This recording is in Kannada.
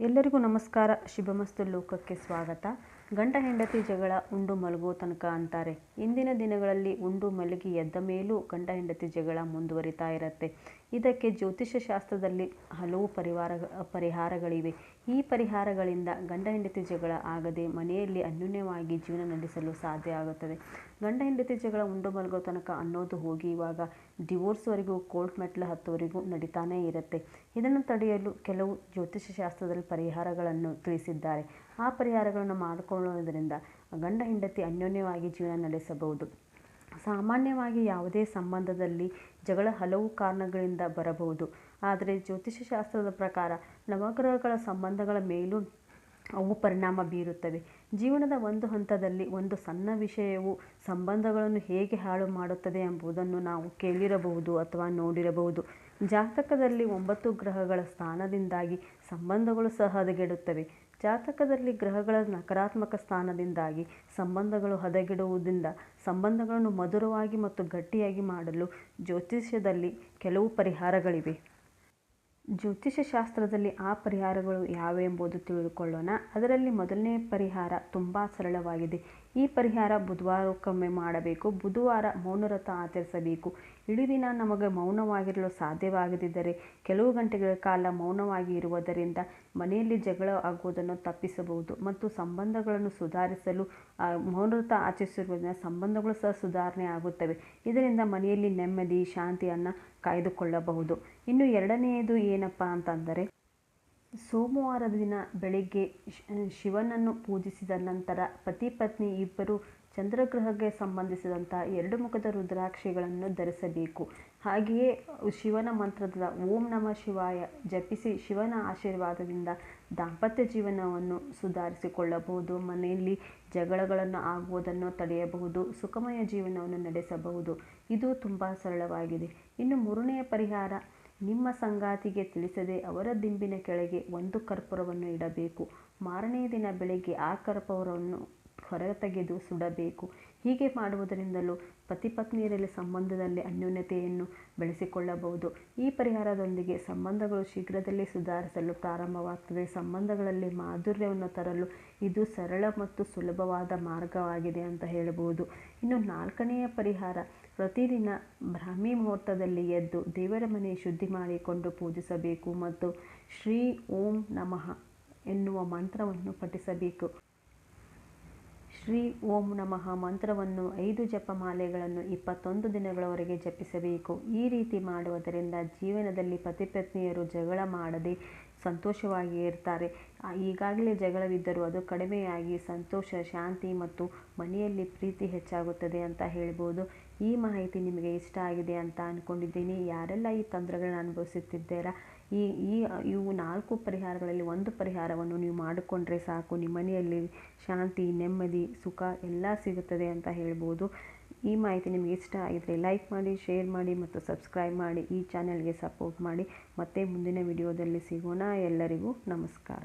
ಎಲ್ಲರಿಗೂ ನಮಸ್ಕಾರ. ಶುಭಮಸ್ತು ಲೋಕಕ್ಕೆ ಸ್ವಾಗತ. ಗಂಡ ಹೆಂಡತಿ ಜಗಳ ಉಂಡು ಮಲಗೋ ತನಕ ಅಂತಾರೆ. ಇಂದಿನ ದಿನಗಳಲ್ಲಿ ಉಂಡು ಮಲಗಿ ಎದ್ದ ಮೇಲೂ ಗಂಡ ಹೆಂಡತಿ ಜಗಳ ಮುಂದುವರಿತಾ ಇರುತ್ತೆ. ಇದಕ್ಕೆ ಜ್ಯೋತಿಷ್ಯ ಶಾಸ್ತ್ರದಲ್ಲಿ ಹಲವು ಪರಿವಾರ, ಪರಿಹಾರಗಳಿವೆ. ಈ ಪರಿಹಾರಗಳಿಂದ ಗಂಡ ಹೆಂಡತಿ ಜಗಳ ಆಗದೆ ಮನೆಯಲ್ಲಿ ಅನ್ಯೋನ್ಯವಾಗಿ ಜೀವನ ನಡೆಸಲು ಸಾಧ್ಯ ಆಗುತ್ತದೆ. ಗಂಡ ಹೆಂಡತಿ ಜಗಳ ಉಂಡು ಮಲಗೋ ತನಕ ಅನ್ನೋದು ಹೋಗಿ ಇವಾಗ ಡಿವೋರ್ಸ್ವರೆಗೂ ಕೋರ್ಟ್ ಮೆಟ್ಲು ಹತ್ತುವರೆಗೂ ನಡೀತಾನೇ ಇರುತ್ತೆ. ಇದನ್ನು ತಡೆಯಲು ಕೆಲವು ಜ್ಯೋತಿಷ್ಯ ಶಾಸ್ತ್ರದಲ್ಲಿ ಪರಿಹಾರಗಳನ್ನು ತಿಳಿಸಿದ್ದಾರೆ. ಆ ಪರಿಹಾರಗಳನ್ನು ಮಾಡಿಕೊಳ್ಳುವುದರಿಂದ ಗಂಡ ಹೆಂಡತಿ ಅನ್ಯೋನ್ಯವಾಗಿ ಜೀವನ ನಡೆಸಬಹುದು. ಸಾಮಾನ್ಯವಾಗಿ ಯಾವುದೇ ಸಂಬಂಧದಲ್ಲಿ ಜಗಳ ಹಲವು ಕಾರಣಗಳಿಂದ ಬರಬಹುದು. ಆದರೆ ಜ್ಯೋತಿಷ್ಯ ಶಾಸ್ತ್ರದ ಪ್ರಕಾರ ನವಗ್ರಹಗಳ ಸಂಬಂಧಗಳ ಮೇಲೂ ಅವು ಪರಿಣಾಮ ಬೀರುತ್ತವೆ. ಜೀವನದ ಒಂದು ಹಂತದಲ್ಲಿ ಒಂದು ಸಣ್ಣ ವಿಷಯವು ಸಂಬಂಧಗಳನ್ನು ಹೇಗೆ ಹಾಳು ಮಾಡುತ್ತದೆ ಎಂಬುದನ್ನು ನಾವು ಕೇಳಿರಬಹುದು ಅಥವಾ ನೋಡಿರಬಹುದು. ಜಾತಕದಲ್ಲಿ ಒಂಬತ್ತು ಗ್ರಹಗಳ ಸ್ಥಾನದಿಂದಾಗಿ ಸಂಬಂಧಗಳು ಸಹ ಹದಗೆಡುತ್ತವೆ ಜಾತಕದಲ್ಲಿ ಗ್ರಹಗಳ ನಕಾರಾತ್ಮಕ ಸ್ಥಾನದಿಂದಾಗಿ ಸಂಬಂಧಗಳು ಹದಗೆಡುವುದರಿಂದ ಸಂಬಂಧಗಳನ್ನು ಮಧುರವಾಗಿ ಮತ್ತು ಗಟ್ಟಿಯಾಗಿ ಮಾಡಲು ಜ್ಯೋತಿಷ್ಯದಲ್ಲಿ ಕೆಲವು ಪರಿಹಾರಗಳಿವೆ. ಜ್ಯೋತಿಷ್ಯ ಶಾಸ್ತ್ರದಲ್ಲಿ ಆ ಪರಿಹಾರಗಳು ಯಾವೆಂಬುದು ತಿಳಿದುಕೊಳ್ಳೋಣ. ಅದರಲ್ಲಿ ಮೊದಲನೇ ಪರಿಹಾರ ತುಂಬ ಸರಳವಾಗಿದೆ. ಈ ಪರಿಹಾರ ಬುಧವಾರಕ್ಕೊಮ್ಮೆ ಮಾಡಬೇಕು. ಬುಧವಾರ ಮೌನವ್ರತ ಆಚರಿಸಬೇಕು. ಇಡೀ ದಿನ ನಮಗೆ ಮೌನವಾಗಿರಲು ಸಾಧ್ಯವಾಗದಿದ್ದರೆ, ಕೆಲವು ಗಂಟೆಗಳ ಕಾಲ ಮೌನವಾಗಿ ಇರುವುದರಿಂದ ಮನೆಯಲ್ಲಿ ಜಗಳ ಆಗುವುದನ್ನು ತಪ್ಪಿಸಬಹುದು. ಮತ್ತು ಸಂಬಂಧಗಳನ್ನು ಸುಧಾರಿಸಲು ಮೌನವ್ರತ ಆಚರಿಸಿರುವುದರಿಂದ ಸಂಬಂಧಗಳು ಸಹ ಸುಧಾರಣೆ ಆಗುತ್ತವೆ. ಇದರಿಂದ ಮನೆಯಲ್ಲಿ ನೆಮ್ಮದಿ, ಶಾಂತಿಯನ್ನು ಕಾಯ್ದುಕೊಳ್ಳಬಹುದು. ಇನ್ನು ಎರಡನೆಯದು ಏನಪ್ಪ ಅಂತಂದರೆ ಸೋಮವಾರದ ದಿನ ಬೆಳಿಗ್ಗೆ ಶಿವನನ್ನು ಪೂಜಿಸಿದ ನಂತರ ಪತಿ ಪತ್ನಿ ಇಬ್ಬರು ಚಂದ್ರಗ್ರಹಕ್ಕೆ ಸಂಬಂಧಿಸಿದಂಥ ಎರಡು ಮುಖದ ರುದ್ರಾಕ್ಷಿಗಳನ್ನು ಧರಿಸಬೇಕು. ಹಾಗೆಯೇ ಶಿವನ ಮಂತ್ರದ ಓಂ ನಮ ಶಿವಾಯ ಜಪಿಸಿ ಶಿವನ ಆಶೀರ್ವಾದದಿಂದ ದಾಂಪತ್ಯ ಜೀವನವನ್ನು ಸುಧಾರಿಸಿಕೊಳ್ಳಬಹುದು. ಮನೆಯಲ್ಲಿ ಜಗಳಗಳನ್ನು ಆಗುವುದನ್ನು ತಡೆಯಬಹುದು. ಸುಖಮಯ ಜೀವನವನ್ನು ನಡೆಸಬಹುದು. ಇದು ತುಂಬ ಸರಳವಾಗಿದೆ. ಇನ್ನು ಮೂರನೆಯ ಪರಿಹಾರ ನಿಮ್ಮ ಸಂಗಾತಿಗೆ ತಿಳಿಸದೆ ಅವರ ದಿಂಬಿನ ಕೆಳಗೆ ಒಂದು ಕರ್ಪೂರವನ್ನು ಇಡಬೇಕು. ಮಾರನೆಯ ದಿನ ಬೆಳಗ್ಗೆ ಆ ಕರ್ಪೂರವನ್ನು ಹೊರತೆಗೆದು ಸುಡಬೇಕು. ಹೀಗೆ ಮಾಡುವುದರಿಂದಲೂ ಪತಿಪತ್ನಿಯರಲ್ಲಿ ಸಂಬಂಧದಲ್ಲಿ ಅನ್ಯೋನ್ಯತೆಯನ್ನು ಬೆಳೆಸಿಕೊಳ್ಳಬಹುದು. ಈ ಪರಿಹಾರದೊಂದಿಗೆ ಸಂಬಂಧಗಳು ಶೀಘ್ರದಲ್ಲೇ ಸುಧಾರಿಸಲು ಪ್ರಾರಂಭವಾಗ್ತದೆ. ಸಂಬಂಧಗಳಲ್ಲಿ ಮಾಧುರ್ಯವನ್ನು ತರಲು ಇದು ಸರಳ ಮತ್ತು ಸುಲಭವಾದ ಮಾರ್ಗವಾಗಿದೆ ಅಂತ ಹೇಳಬಹುದು. ಇನ್ನು ನಾಲ್ಕನೆಯ ಪರಿಹಾರ ಪ್ರತಿದಿನ ಬ್ರಾಹ್ಮಿ ಮುಹೂರ್ತದಲ್ಲಿ ಎದ್ದು ದೇವರ ಮನೆ ಶುದ್ಧಿ ಮಾಡಿಕೊಂಡು ಪೂಜಿಸಬೇಕು ಮತ್ತು ಶ್ರೀ ಓಂ ನಮಃ ಎನ್ನುವ ಮಂತ್ರವನ್ನು ಪಠಿಸಬೇಕು. ಶ್ರೀ ಓಂ ನಮಃ ಮಂತ್ರವನ್ನು ಐದು ಜಪಮಾಲೆಗಳನ್ನು ಇಪ್ಪತ್ತೊಂದು ದಿನಗಳವರೆಗೆ ಜಪಿಸಬೇಕು. ಈ ರೀತಿ ಮಾಡುವುದರಿಂದ ಜೀವನದಲ್ಲಿ ಪತಿಪತ್ನಿಯರು ಜಗಳ ಮಾಡದೆ ಸಂತೋಷವಾಗಿ ಇರ್ತಾರೆ. ಈಗಾಗಲೇ ಜಗಳವಿದ್ದರೂ ಅದು ಕಡಿಮೆಯಾಗಿ ಸಂತೋಷ, ಶಾಂತಿ ಮತ್ತು ಮನೆಯಲ್ಲಿ ಪ್ರೀತಿ ಹೆಚ್ಚಾಗುತ್ತದೆ ಅಂತ ಹೇಳ್ಬೋದು. ಈ ಮಾಹಿತಿ ನಿಮಗೆ ಇಷ್ಟ ಆಗಿದೆ ಅಂತ ಅಂದ್ಕೊಂಡಿದ್ದೀನಿ ಯಾರೆಲ್ಲ ಈ ತೊಂದರೆಗಳನ್ನ ಅನುಭವಿಸುತ್ತಿದ್ದೀರಾ? ಈ ಈ, ಇವು ನಾಲ್ಕು ಪರಿಹಾರಗಳಲ್ಲಿ ಒಂದು ಪರಿಹಾರವನ್ನು ನೀವು ಮಾಡಿಕೊಂಡ್ರೆ ಸಾಕು. ನಿಮ್ಮ ಮನೆಯಲ್ಲಿ ಶಾಂತಿ, ನೆಮ್ಮದಿ, ಸುಖ ಎಲ್ಲ ಸಿಗುತ್ತದೆ ಅಂತ ಹೇಳ್ಬೋದು. ಈ ಮಾಹಿತಿ ನಿಮಗೆ ಇಷ್ಟ ಆಗಿದ್ದರೆ ಲೈಕ್ ಮಾಡಿ ಶೇರ್ ಮಾಡಿ ಮತ್ತು ಸಬ್ಸ್ಕ್ರೈಬ್ ಮಾಡಿ ಈ ಚಾನೆಲ್ಗೆ ಸಪೋರ್ಟ್ ಮಾಡಿ. ಮತ್ತೆ ಮುಂದಿನ ವಿಡಿಯೋದಲ್ಲಿ ಸಿಗೋಣ. ಎಲ್ಲರಿಗೂ ನಮಸ್ಕಾರ.